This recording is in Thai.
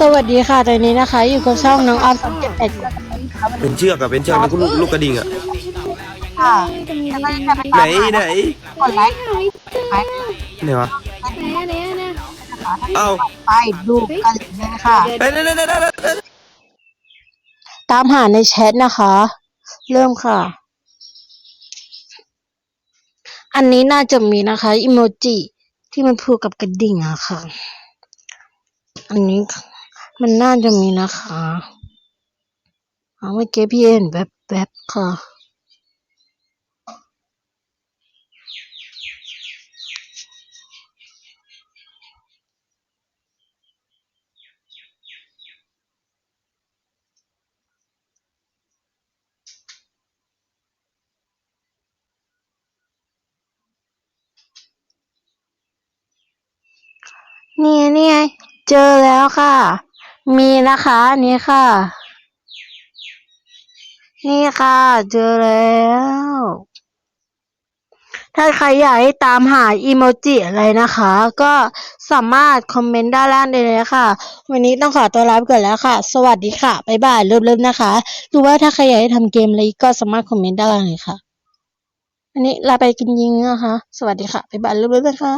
สวัสดีค่ะ ตอนนี้นะคะ อยู่กับช่องน้องออมสองเจ็ดแปดเป็นเชือกอะเป็นเชือกแล้วก็ลูกลูกกระดิ่งอะค่ะไหนไหนกดไลค์ไหนวะไหนอะไหนอะนะเอ้าไปดูกันเลยค่ะเอ้ยเดี๋ยวเดี๋ยวเดี๋ยวเดี๋ยวเดี๋ยวตามหาในแชทนะคะ เริ่มค่ะ อันนี้น่าจะมีนะคะอิโมจิที่มันพูดกับกระดิ่งอะค่ะ อันนี้ มันน่าจะมีนะคะเอาเมื่อกี้พี่เห็นแบบแบบๆค่ะ นี่นี่ไงเจอแล้วค่ะ มีนะคะนนี่ค่ะ นี่ค่ะเจอแล้ว ถ้าใครอยากให้ตามหาอีโมจิอะไรนะคะ ก็สามารถคอมเมนต์ด้านล่างได้เลยค่ะ วันนี้ต้องขอตัวลาไปก่อนแล้วค่ะ สวัสดีค่ะ บ๊ายบายเริ่มๆนะคะ หรือว่าถ้าใครอยากให้ทำเกมอะไรก็สามารถคอมเมนต์ด้านล่างเลยค่ะวันนี้ลาไปกินยิงนะคะ สวัสดีค่ะ บ๊ายบายเริ่มๆนะคะ